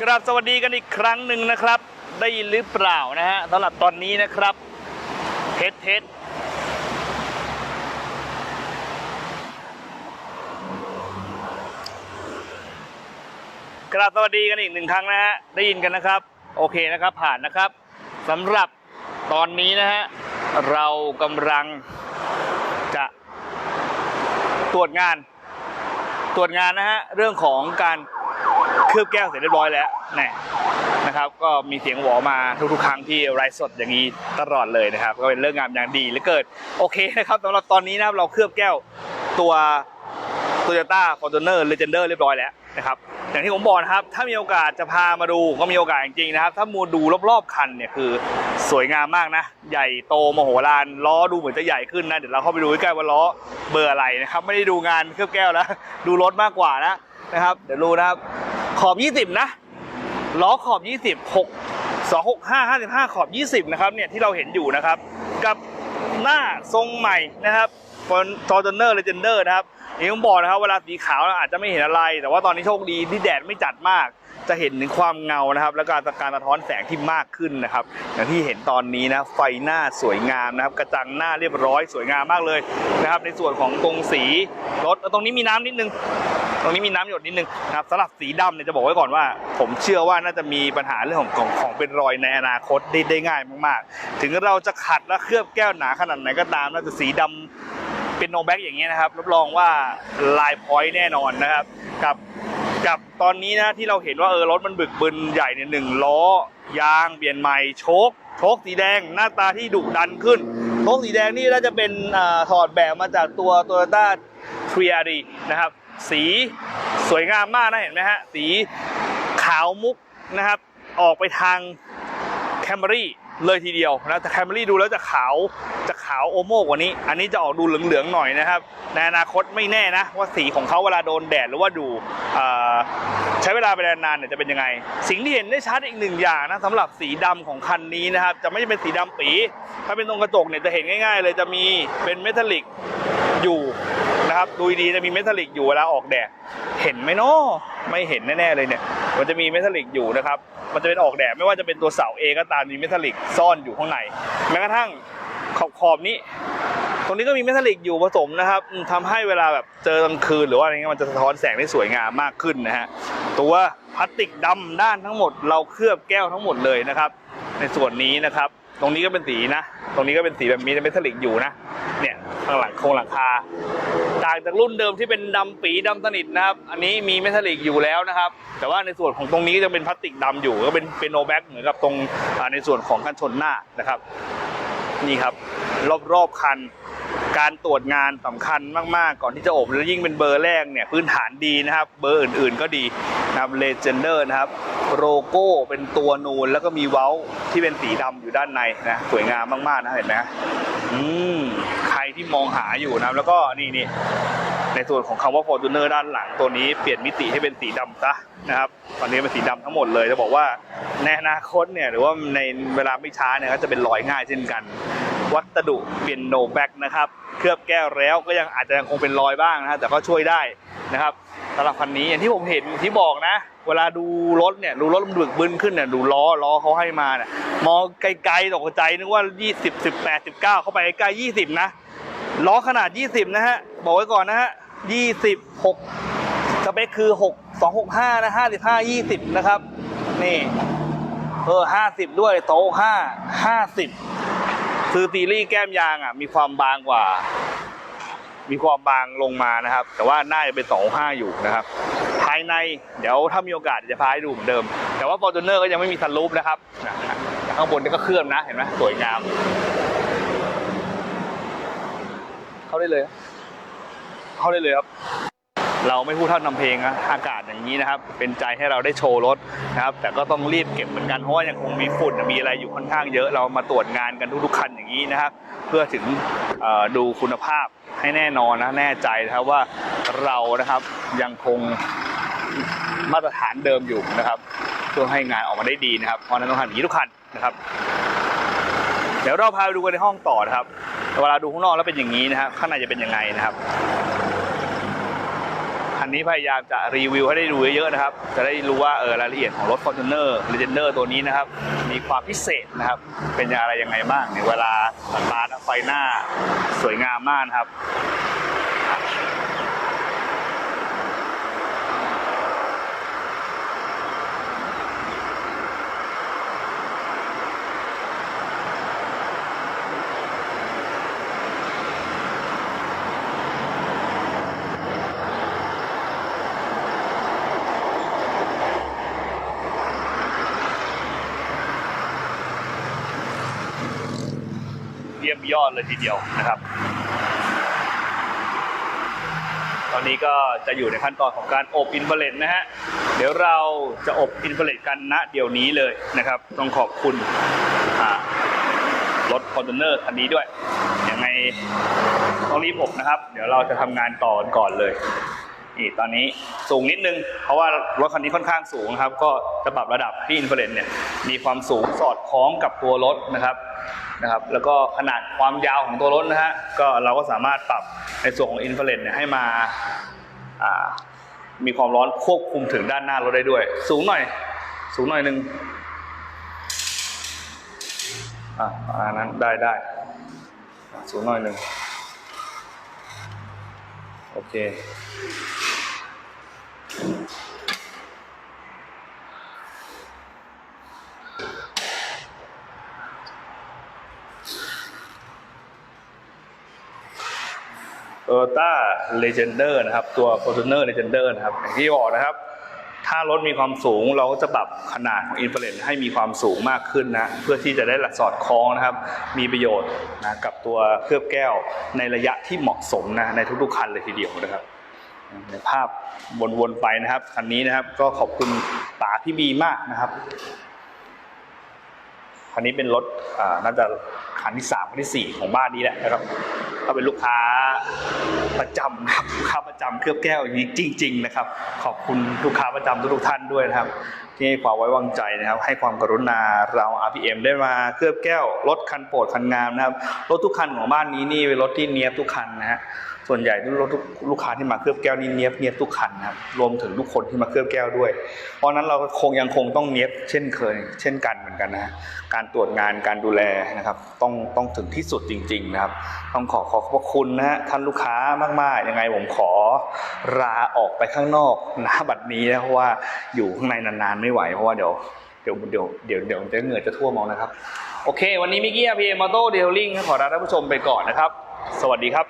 กราบสวัสดีกันอีกครั้งหนึ่งนะครับ ได้ยินหรือเปล่านะฮะสำหรับตอนนี้นะครับเทสเทสกราบสวัสดีกันอีกหนึ่งครั้งนะฮะได้ยินกันนะครับ โอเคนะครับผ่านนะครับสำหรับตอนนี้นะฮะเรากำลังจะตรวจงาน ตรวจงานนะฮะเรื่องของการ เคลือบแก้วเสร็จเรียบร้อยแล้วแน่นะครับก็มีเสียงหวอมาทุกๆ ครั้งที่ไลฟ์สดอย่างนี้ตลอดเลยนะครับ ก็เป็นเรื่องงามอย่างดีเหลือเกินโอเคนะครับสำหรับตอนนี้นะครับเราเคลือบแก้วตัว Toyota Fortuner Legender เรียบร้อยแล้วนะครับอย่างที่ผมบอกนะครับ ถ้ามีโอกาสจะพามาดูก็มีโอกาสจริงๆนะครับ ถ้ามูดูรอบๆคันเนี่ยคือสวยงามมากนะ ใหญ่โตมโหฬารล้อดูเหมือนจะใหญ่ขึ้นนะ เดี๋ยวเราเข้าไปดูใกล้ๆว่าล้อเบอร์อะไรนะครับ ไม่ได้ดูงานเคลือบแก้วแล้ว ดูรถมากกว่านะนะครับ เดี๋ยวดูนะครับ ขอบ 20 นะ ล้อขอบ 20 6 265 55 ขอบ 20 นะครับ เนี่ยที่เราเห็นอยู่นะครับ กับหน้าทรงใหม่นะครับฟอนทอร์เนอร์เลเจนเดอร์นะครับนี่ผมบอกนะครับ เวลาสีขาวอาจจะไม่เห็นอะไร แต่ว่าตอนนี้โชคดีที่แดดไม่จัดมาก จะเห็นถึงความเงานะครับ แล้วก็การสะท้อนแสงที่มากขึ้นนะครับ อย่างที่เห็นตอนนี้นะไฟหน้าสวยงามนะครับ กระจังหน้าเรียบร้อยสวยงามมากเลยนะครับ ในส่วนของตรงสีรถตรงนี้มีน้ำนิดนึง รงนี้มีน้ำหยดนิดนึงนะครับสำหรับสีดำเนี่ยจะบอกไว้ก่อนว่า ผมเชื่อว่าน่าจะมีปัญหาเรื่องของของของเป็นรอยในอนาคตได้ได้ง่ายมากๆ ถึงเราจะขัดและเคลือบแก้วหนาขนาดไหนก็ตามน่าจะสีดำเป็นโนแบ็กอย่างเงี้ยนะครับรับรองว่าลายพอยต์แน่นอนนะครับ กับกับตอนนี้นะที่เราเห็นว่าเออรถมันบึกบึนใหญ่เนี่ยหนึ่งล้อยางเปลี่ยนใหม่โชคโชคสีแดงหน้าตาที่ดุดันขึ้นโชคสีแดงนี่น่าจะเป็นอถอดแบบมาจากตัว Toyota t r i a d นะครับ สีสวยงามมากนะเห็นไหมฮะ สีขาวมุกนะครับ ออกไปทางแคมรี่เลยทีเดียวนะแต่แคมรี่ดูแล้วจะขาวจะขาวโอโมกว่านี้ อันนี้จะออกดูเหลืองๆหน่อยนะครับในอนาคตไม่แน่นะ ว่าสีของเขาเวลาโดนแดดหรือว่าดูใช้เวลาไปนานๆเนี่ยจะเป็นยังไง สิ่งที่เห็นได้ชัดอีกหนึ่งอย่างนะสำหรับสีดำของคันนี้นะครับ จะไม่ใช่เป็นสีดำปี ถ้าเป็นตรงกระจกเนี่ยจะเห็นง่าย ๆ เลยจะมีเป็นเมทัลลิกอยู่ นะครับดูดีจะมีเมทัลลิกอยู่เวลาออกแดดเห็นไหมเนาะไม่เห็นแน่ๆเลยเนี่ย มันจะมีเมทัลลิกอยู่นะครับ มันจะเป็นออกแดดไม่ว่าจะเป็นตัวเสาเอก็ตามมีเมทัลลิกซ่อนอยู่ข้างในแม้กระทั่งขอบขอบนี้ ตรงนี้ก็มีเมทัลลิกอยู่ผสมนะครับอืมทำให้เวลาแบบเจอกลางคืนหรือว่าอะไรเงี้ยมันจะสะท้อนแสงได้สวยงามมากขึ้นนะฮะตัวพลาสติกดำด้านทั้งหมด เราเคลือบแก้วทั้งหมดเลยนะครับ ในส่วนนี้นะครับ ตรงนี้ก็เป็นสีนะ ตรงนี้ก็เป็นสีแบบมีเมทัลลิกอยู่นะเนี่ย ข้างหลังโครงหลังคาต่างจากรุ่นเดิมที่เป็นดำปีดำสนิทนะครับอันนี้มีเมทัลลิกอยู่แล้วนะครับ แต่ว่าในส่วนของตรงนี้จะเป็นพลาสติกดำอยู่ก็เป็นเป็นโนแบ็กเหมือนกับตรงในส่วนของกันชนหน้านะครับ นี่ครับ รอบๆคันการตรวจงานสำคัญมาก ๆ ก่อนที่จะอบแล้วยิ่งเป็นเบอร์แรกเนี่ยพื้นฐานดีนะครับ เบอร์อื่น ๆ ก็ดีนะครับเลเจนเดอร์นะครับโลโก้เป็นตัวนูนแล้วก็มีเว้าที่เป็นสีดำอยู่ด้านในนะสวยงามมาก ๆ นะเห็นไหมอืม ที่มองหาอยู่นะครับแล้วก็นี่นี่ในส่วนของคำว่า Fortuner ด้านหลังตัวนี้เปลี่ยนมิติให้เป็นสีดำซะนะครับ ตอนนี้เป็นสีดำทั้งหมดเลยจะบอกว่าในอนาคตเนี่ยหรือว่าในเวลาไม่ช้าเนี่ยก็จะเป็นรอยง่ายเช่นกัน วัสดุเปลี่ยนโนแบ็กนะครับเคลือบแก้วแล้วก็ยังอาจจะยังคงเป็นรอยบ้างนะฮะแต่ก็ช่วยได้นะครับสำหรับคันนี้อย่างที่ผมเห็นที่บอกนะ เวลาดูรถเนี่ยดูรถมันบึกบึนขึ้นเนี่ยดูล้อล้อเขาให้มาเนี่ยมองไกลๆตกใจนึกว่า 20 18 19 เข้าไปใกล้20 นะ ล้อขนาด 20 นะฮะ บอกไว้ก่อนนะฮะ 26 สเปคคือ 6 265 นะ 55 20 นะครับ นี่ เออ 50 ด้วยโต๊ะ5 50 คือซีรีส์แก้มยางอะ มีความบางกว่า มีความบางลงมานะครับ แต่ว่าน่าจะเป็น25 อยู่นะครับ ภายในเดี๋ยวถ้ามีโอกาสจะพาให้ดูเหมือนเดิม แต่ว่า Fortuner ก็ยังไม่มีซันรูฟนะครับ ข้างบนนี่ก็เคลื่อนนะ เห็นไหมสวยงาม เข้าได้เลย เข้าได้เลยครับ เราไม่พูดเท่านำเพลงนะอากาศอย่างนี้นะครับ เป็นใจให้เราได้โชว์รถนะครับ แต่ก็ต้องรีบเก็บเหมือนกันเพราะว่ายังคงมีฝุ่นมีอะไรอยู่ค่อนข้างเยอะเรามาตรวจงานกันทุกๆคันอย่างนี้นะครับ เพื่อถึงดูคุณภาพให้แน่นอนนะแน่ใจนะครับว่าเรานะครับยังคงมาตรฐานเดิมอยู่นะครับเพื่อให้งานออกมาได้ดีนะครับเพราะนั้นต้องทำอย่างนี้ทุกคันนะครับ เดี๋ยวเราพาไปดูกันในห้องต่อนะครับ เวลาดูข้างนอกแล้วเป็นอย่างนี้นะครับข้างในจะเป็นยังไงนะครับคันนี้พยายามจะรีวิวให้ได้ดูเยอะๆนะครับ จะได้รู้ว่าเออรายละเอียดของรถ Fortuner Legender ตัวนี้นะครับ มีความพิเศษนะครับ เป็นอะไรยังไงบ้างในเวลาสตาร์ทไฟหน้าสวยงามมากนะครับ ยอดเลยทีเดียวนะครับ ตอนนี้ก็จะอยู่ในขั้นตอนของการอบอินฟราเรดนะฮะ เดี๋ยวเราจะอบอินฟราเรดกันณเดี๋ยวนี้เลยนะครับ ต้องขอบคุณรถคอนเทนเนอร์คันนี้ด้วย ยังไงต้องรีบอบนะครับ เดี๋ยวเราจะทำงานต่อกันก่อนเลยนี่ตอนนี้สูงนิดนึง เพราะว่ารถคันนี้ค่อนข้างสูงครับ ก็จะปรับระดับที่อินฟราเรดเนี่ยมีความสูงสอดคล้องกับตัวรถนะครับ นะครับ แล้วก็ขนาดความยาวของตัวรถนะฮะ ก็เราก็สามารถปรับในส่วนของอินฟราเรดเนี่ยให้มาามีความร้อนควบคุมถึงด้านหน้ารถได้ด้วย สูงหน่อย สูงหน่อยหนึ่งอ่าอันนั้นได้ได้ สูงหน่อยหนึ่งโอเค โตโยต้าเลเจนเดอร์นะครับ ตัว Fortuner Legender นะครับ อย่างที่บอกนะครับ ถ้ารถมีความสูงเราก็จะปรับขนาดของอินฟ a เรนให้มีความสูงมากขึ้นนะ เพื่อที่จะได้หลักสอดคล้องนะครับ มีประโยชน์นะกับตัวเคลือบแก้วในระยะที่เหมาะสมนะในทุกๆคันเลยทีเดียวนะครับในภาพวนๆไปนะครับคันนี้นะครับก็ขอบคุณป๋าพี่บีมากนะครับคันนี้เป็นรถน่าจะคันที่สามคันที่สี่ของบ้านนี้แหละนะครับก็เป็นลูกค้า ประจำครับลูกค้าประจำเคลือบแก้วอย่างนี้จริง ๆ นะครับ ขอบคุณลูกค้าประจำทุกท่านด้วยนะครับ ที่ให้ความไว้วางใจนะครับ ให้ความกรุณาเรา RPM ได้มาเคลือบแก้วรถคันโปรดคันงามนะครับรถทุกคันของบ้านนี้นี่เป็นรถที่เนียบทุกคันนะฮะ ส่วนใหญ่รถลูกค้าที่มาเคลือบแก้วนี่เนียบเนียบทุกคันนะครับรวมถึงทุกคนที่มาเคลือบแก้วด้วย เพราะนั้นเราคงยังคงต้องเนียบเช่นเคย เช่นกันเหมือนกันนะฮะการตรวจงานการดูแลนะครับต้องต้องถึงที่สุดจริงๆนะครับ ต้องขอขอบพระคุณนะฮะท่านลูกค้ามากๆยังไงผมขอลาออกไปข้างนอกนะบัดนี้นะเพราะว่าอยู่ข้างในนานๆไม่ไหวเพราะว่าเดี๋ยวเดี๋ยวเดี๋ยวเดี๋ยวเดี๋ยวจะเหงื่อจะท่วมเอานะครับ โอเค วันนี้มิกกี้อาพีเอมอโต้เดลลิงขอลาท่านผู้ชมไปก่อนนะครับ สวัสดีครับ